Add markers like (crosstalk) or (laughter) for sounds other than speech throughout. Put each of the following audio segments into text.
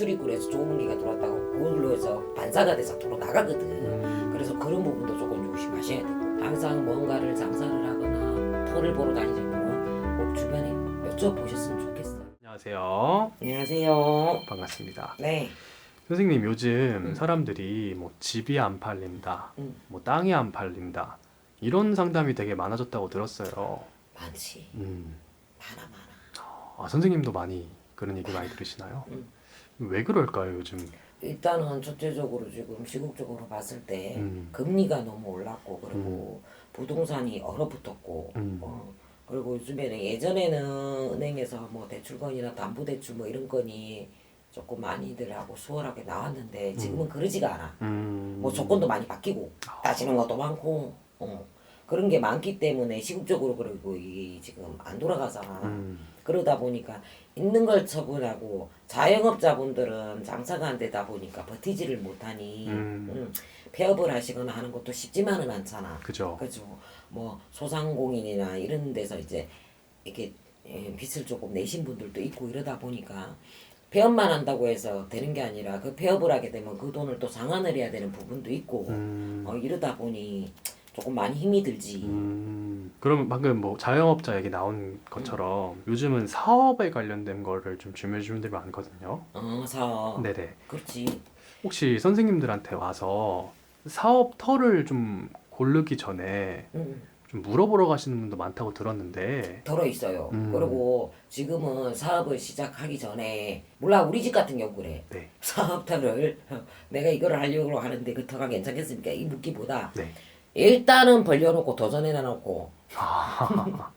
출입구에서 좋은 기가 들어왔다고 그걸로 해서 반사가 돼서 도로 나가거든. 음. 그래서 그런 부분도 조금 조심하셔야 되고 항상 뭔가를 장사를 하거나 털을 보러 다니실 분은 꼭 주변에 여쭤보셨으면 좋겠어요. 안녕하세요. 안녕하세요. 반갑습니다. 네. 선생님 요즘 음. 사람들이 뭐 집이 안 팔린다, 음. 뭐 땅이 안 팔린다 이런 상담이 되게 많아졌다고 들었어요. 많지. 음. 많아 많아. 아 선생님도 많이 그런 얘기 많이 들으시나요? 음. 왜 그럴까요 요즘? 일단은 전체적으로 지금 시국적으로 봤을 때 음. 금리가 너무 올랐고 그리고 부동산이 얼어붙었고 음. 어, 그리고 요즘에는 예전에는 은행에서 뭐 대출건이나 담보대출 뭐 이런 건이 조금 많이들 하고 수월하게 나왔는데 지금은 그러지가 않아. 음. 뭐 조건도 많이 바뀌고 따지는 것도 많고 어, 그런 게 많기 때문에 시국적으로 그리고 이 지금 안 돌아가잖아. 음. 그러다 보니까 있는 걸 처분하고 자영업자분들은 장사가 안 되다 보니까 버티지를 못하니 음. 음, 폐업을 하시거나 하는 것도 쉽지만은 않잖아. 그죠. 그죠. 뭐 소상공인이나 이런 데서 이제 이렇게 예, 빚을 조금 내신 분들도 있고 이러다 보니까 폐업만 한다고 해서 되는 게 아니라 그 폐업을 하게 되면 그 돈을 또 상환을 해야 되는 부분도 있고 음. 어, 이러다 보니 조금 많이 힘이 들지. 음, 그러면 방금 뭐 자영업자 얘기 나온 것처럼 요즘은 사업에 관련된 거를 좀 주문해 주는 분들이 많거든요. 어, 사업. 네네. 그렇지. 혹시 선생님들한테 와서 사업 터를 좀 고르기 전에 음, 좀 물어보러 가시는 분도 많다고 들었는데 덜어 있어요. 음. 그리고 지금은 사업을 시작하기 전에 몰라 우리 집 같은 경우 그래. 네. (laughs) 사업터를 내가 이거를 하려고 하는데 그 터가 괜찮겠습니까? 이 묻기보다 네. 일단은 벌려놓고 도전해놔 놓고 아,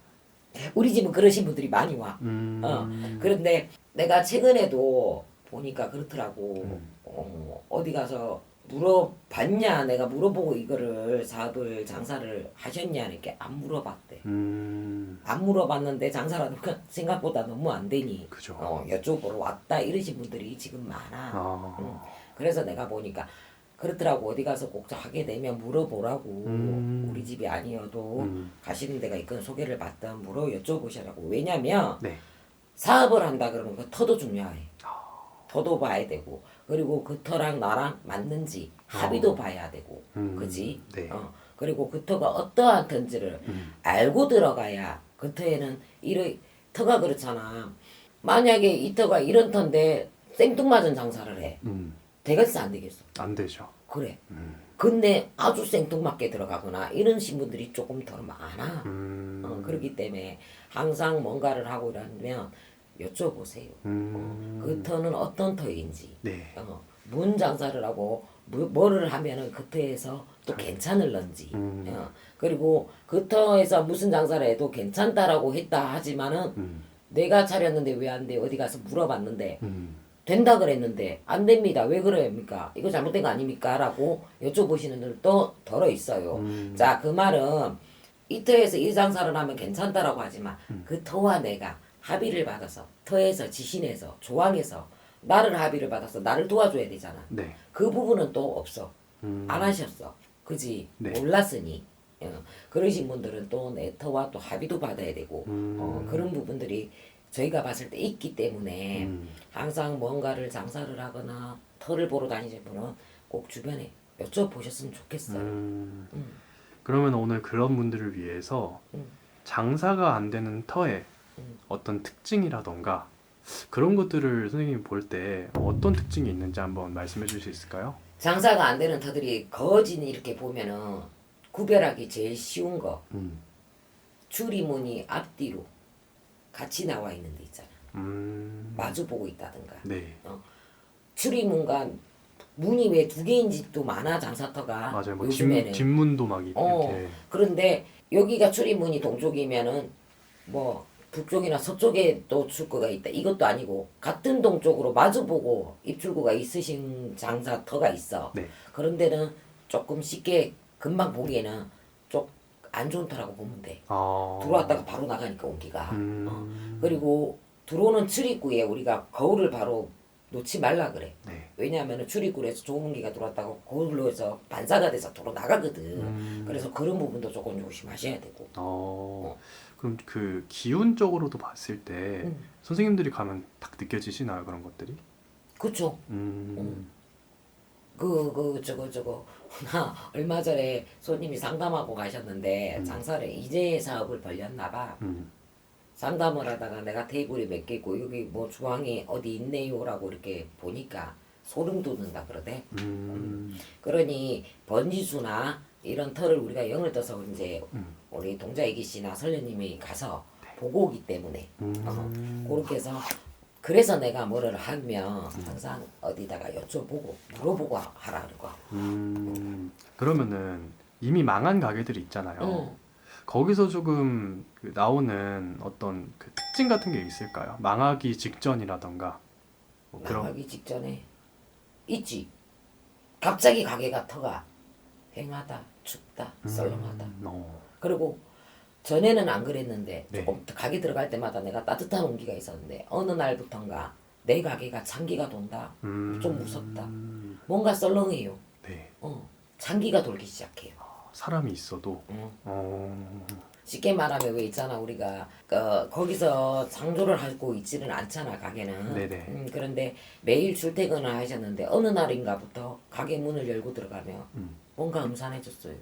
(laughs) 우리 집은 그러신 분들이 많이 와. 음, 어, 그런데 내가 최근에도 보니까 그렇더라고. 음. 어, 어디 가서 물어봤냐? 내가 물어보고 이거를 사업을 장사를 하셨냐? 이렇게 안 물어봤대. 음, 안 물어봤는데 장사라도 (laughs) 생각보다 너무 안 되니 그죠. 어, 여쭤보러 왔다 이러신 분들이 지금 많아. 아, 음. 그래서 내가 보니까 그렇더라고 어디 가서 꼭 하게 되면 물어보라고 음. 우리 집이 아니어도 음. 가시는 데가 있건 소개를 받든 물어 여쭤보시라고 왜냐면 네. 사업을 한다 그러면 그 터도 중요해 아. 터도 봐야 되고 그리고 그 터랑 나랑 맞는지 합의도 봐야 되고 어. 음. 그지 네. 어, 그리고 그 터가 어떠한 터인지를 음. 알고 들어가야 그 터에는 이런 터가 그렇잖아 만약에 이 터가 이런 터인데 생뚱맞은 장사를 해 음, 되겠어 안 되겠어. 안 되죠. 그래. 음, 근데 아주 생뚱맞게 들어가거나 이런 신분들이 조금 더 많아. 음, 어, 그렇기 때문에 항상 뭔가를 하고 이러면 여쭤보세요. 음, 그 터는 어떤 터인지. 네. 어, 문 장사를 하고 뭐, 뭐를 하면은 그 터에서 또 괜찮을런지. 음. 어, 그리고 그 터에서 무슨 장사를 해도 괜찮다라고 했다 하지만은 음, 내가 차렸는데 왜 안 돼? 어디 가서 물어봤는데 음, 된다 그랬는데 안 됩니다. 왜 그럽니까? 이거 잘못된 거 아닙니까? 라고 여쭤보시는 분들도 덜어 있어요. 음. 자 그 말은 이 터에서 이 장사를 하면 괜찮다라고 하지만 음. 그 터와 내가 합의를 받아서 터에서 지신해서 조항에서 나를 합의를 받아서 나를 도와줘야 되잖아. 네. 그 부분은 또 없어. 음, 안 하셨어. 그지? 네. 몰랐으니. 어, 그러신 분들은 또 내 터와 또 합의도 받아야 되고 음. 어, 그런 부분들이 저희가 봤을 때 있기 때문에 음. 항상 뭔가를 장사를 하거나 터를 보러 다니실 분은 꼭 주변에 여쭤보셨으면 좋겠어요. 음. 음. 그러면 오늘 그런 분들을 위해서 음. 장사가 안 되는 터의 음. 어떤 특징이라던가 그런 것들을 선생님이 볼 때 어떤 특징이 있는지 한번 말씀해 주실 수 있을까요? 장사가 안 되는 터들이 거진 이렇게 보면은 구별하기 제일 쉬운 거 음. 출입문이 앞뒤로 같이 나와 있는 데 있잖아. 음. 마주 보고 있다든가 네. 출입문과 문이 왜 두 개인 집도 많아 장사터가 맞아요. 뭐 요즘에는 집, 문도 막 이렇게 어, 그런데 여기가 출입문이 동쪽이면은 뭐 북쪽이나 서쪽에 또 출구가 있다. 이것도 아니고 같은 동쪽으로 마주보고 입출구가 있으신 장사터가 있어. 네. 그런 데는 조금 쉽게 금방 보기에는 좀 안 좋은 터라고 보면 돼. 아. 들어왔다가 바로 나가니까 온기가. 음. 어. 그리고 들어오는 출입구에 우리가 거울을 바로 놓지 말라 그래. 네. 왜냐하면 출입구에서 좋은 기가 들어왔다고 거울로 해서 반사가 돼서 도로 나가거든. 음. 그래서 그런 부분도 조금 조심하셔야 되고. 어. 그럼 그 기운적으로도 봤을 때 음. 선생님들이 가면 딱 느껴지시나요 그런 것들이? 그쵸? 음. 그, 그, 저거, 저거. (laughs) 나 얼마 전에 손님이 상담하고 가셨는데 음. 장사를 이제 사업을 벌렸나 봐. 음. 상담을 하다가 내가 테이블이 몇개 있고 여기 뭐 주방이 어디 있네요라고 이렇게 보니까 소름 돋는다 그러대. 음. 그러니 번지수나 이런 털을 우리가 영을 떠서 이제 음. 우리 동자애기 씨나 설녀님이 가서 보고 오기 때문에 음. 어, 그렇게 해서 그래서 내가 뭐를 하면 항상 어디다가 여쭤보고 물어보고 하라 그러고 음. 그러면은 이미 망한 가게들이 있잖아요. 응. 거기서 조금 그 나오는 어떤 그 특징 같은 게 있을까요? 망하기 직전이라던가 뭐 그런 나가기 직전에 있지 갑자기 가게가 터가 휑하다 춥다 썰렁하다 음, 어. 그리고 전에는 안 그랬는데 네. 조금 가게 들어갈 때마다 내가 따뜻한 온기가 있었는데 어느 날부턴가 내 가게가 찬기가 돈다 음. 좀 무섭다. 음. 뭔가 썰렁해요 네. 어 찬기가 돌기 시작해요 사람이 있어도 응. 어. 쉽게 말하면 왜 있잖아 우리가 그 거기서 창조를 하고 있지는 않잖아 가게는. 음, 그런데 매일 출퇴근을 하셨는데 어느 날인가부터 가게 문을 열고 들어가면 음. 뭔가 음산해졌어요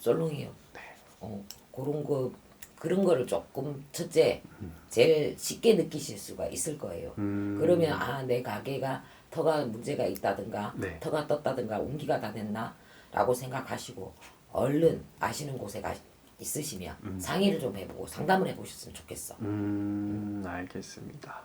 썰렁해요 네. 어, 그런 거 그런 거를 조금 첫째 음. 제일 쉽게 느끼실 수가 있을 거예요 음. 그러면 아 내 가게가 터가 문제가 있다든가 네. 터가 떴다든가 운기가 다 됐나 라고 생각하시고 얼른 아시는 곳에 가 있으시면 음. 상의를 좀 해보고 상담을 해보셨으면 좋겠어 음, 알겠습니다.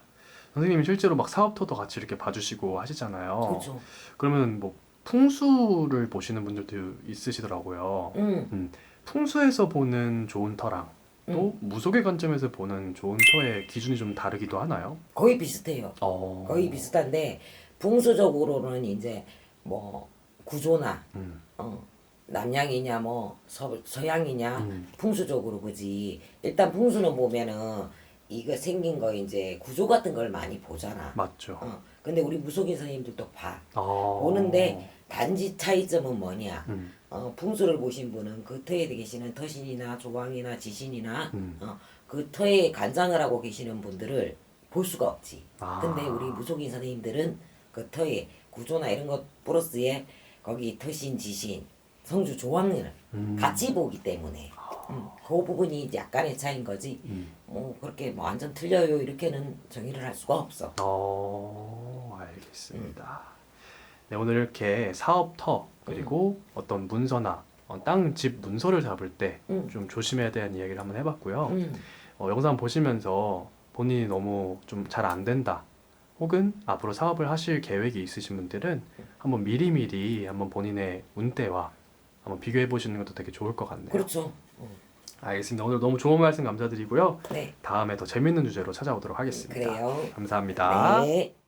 선생님이 실제로 막 사업 터도 같이 이렇게 봐주시고 하시잖아요. 그렇죠 그러면 뭐 풍수를 보시는 분들도 있으시더라고요. 응 풍수에서 보는 좋은 터랑 또 무속의 관점에서 보는 좋은 터의 기준이 좀 다르기도 하나요? 거의 비슷해요 어. 거의 비슷한데 풍수적으로는 이제 뭐 구조나 음, 어, 남양이냐 뭐 서, 서양이냐 음. 풍수적으로 보지 일단 풍수는 보면은 이거 생긴 거 이제 구조 같은 걸 많이 보잖아 맞죠. 어, 근데 우리 무속인 선생님들도 봐 어. 보는데 단지 차이점은 뭐냐 음, 어, 풍수를 보신 분은 그 터에 계시는 터신이나 조왕이나 지신이나 음. 어, 그 터에 간장을 하고 계시는 분들을 볼 수가 없지 아. 근데 우리 무속인 선생님들은 그 터에 구조나 이런 것 플러스에 거기 터신 지신 성주 조왕을 음. 같이 보기 때문에 음, 그 부분이 약간의 차이인 거지 음. 뭐 그렇게 뭐 완전 틀려요 이렇게는 정의를 할 수가 없어 어, 알겠습니다. 네, 오늘 이렇게 사업터 그리고 어떤 문서나 어, 땅, 집 문서를 잡을 때 음. 좀 조심해야 되는 이야기를 한번 해봤고요. 음, 어, 영상 보시면서 본인이 너무 좀 잘 안 된다. 혹은 앞으로 사업을 하실 계획이 있으신 분들은 한번 미리미리 한번 본인의 운대와 한번 비교해 보시는 것도 되게 좋을 것 같네요. 그렇죠 알겠습니다. 오늘 너무 좋은 말씀 감사드리고요. 네 다음에 더 재밌는 주제로 찾아오도록 하겠습니다. 그래요 감사합니다. 네.